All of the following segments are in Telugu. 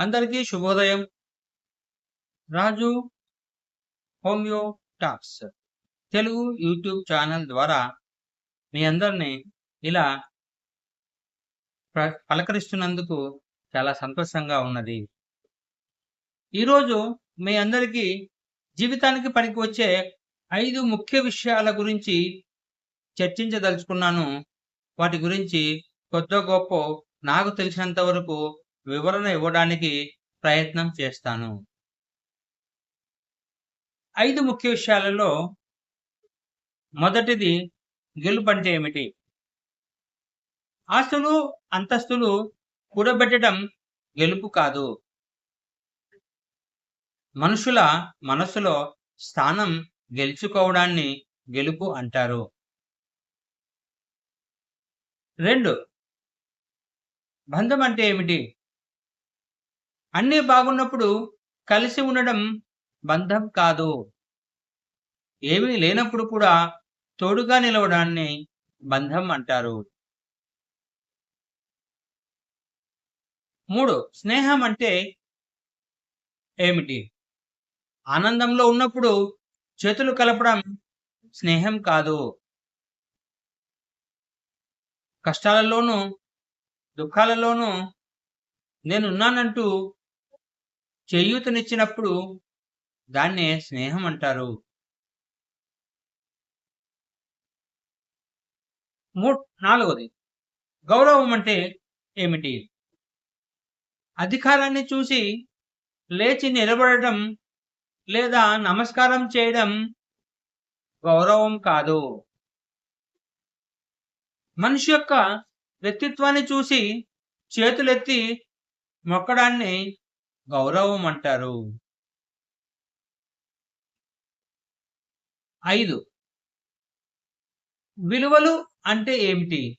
అందరికీ శుభోదయం. Raju homeo talks. Telugu YouTube channel ద్వారా మీ అందరినీ ఇలా పలకరిస్తున్నందుకు చాలా సంతోషంగా ఉన్నది. ఈరోజు మీ అందరికీ జీవితానికి పనికి వచ్చే ఐదు ముఖ్య విషయాల గురించి చర్చించదలుచుకున్నాను. వాటి గురించి కొద్ది గొప్ప నాకు తెలిసినంత వరకు వివరణ ఇవ్వడానికి ప్రయత్నం చేస్తాను. ఐదు ముఖ్య విషయాలలో మొదటిది గెలుపు అంటే ఏమిటి? ఆస్తులు అంతస్తులు కూడబెట్టడం గెలుపు కాదు. మనుషుల మనసులో స్థానం గెలుచుకోవడాన్ని గెలుపు అంటారు. రెండు బంధం అంటే ఏమిటి? అన్నీ బాగున్నప్పుడు కలిసి ఉండడం బంధం కాదు. ఏమీ లేనప్పుడు కూడా తోడుగా నిలవడాన్ని బంధం అంటారు. మూడు స్నేహం అంటే ఏమిటి? ఆనందంలో ఉన్నప్పుడు చేతులు కలపడం స్నేహం కాదు. కష్టాలలోనూ దుఃఖాలలోనూ నేనున్నానంటూ చేయూతనిచ్చినప్పుడు దాన్నే స్నేహం అంటారు. మూ నాలుగవది గౌరవం అంటే ఏమిటి? అధికారాన్ని చూసి లేచి నిలబడటం లేదా నమస్కారం చేయడం గౌరవం కాదు. మనిషి యొక్క వ్యక్తిత్వాన్ని చూసి చేతులెత్తి మొక్కడాన్ని గౌరవం అంటారు ఐదు. విలువలు అంటే ఏమిటి?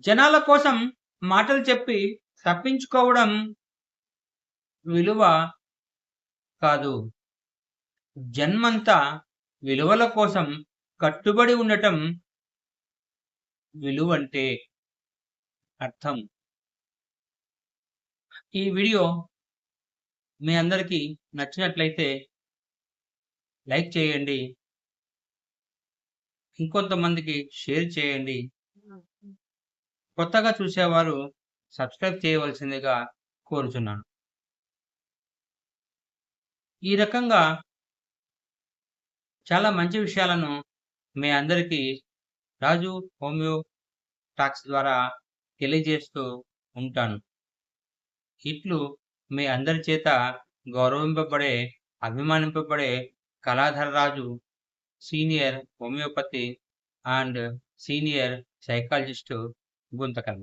జనాల కోసం మాటలు చెప్పి తప్పించుకోవడం విలువ కాదు. జన్మంతా విలువల కోసం కట్టుబడి ఉండటం విలువంటే అర్థం. ఈ వీడియో మీ అందరికీ నచ్చినట్లయితే లైక్ చేయండి. ఇంకొంతమందికి షేర్ చేయండి. కొత్తగా చూసేవారు సబ్స్క్రైబ్ చేయవలసిందిగా కోరుచున్నాను. ఈ రకంగా చాలా మంచి విషయాలను మీ అందరికీ రాజు హోమియో టాక్స్ ద్వారా తెలియజేస్తూ ఉంటాను. ఇట్లు మీ అందరి చేత గౌరవింపబడే అభిమానింపబడే Kaladhara Raju senior homeopathy and senior psychologist Guntakal.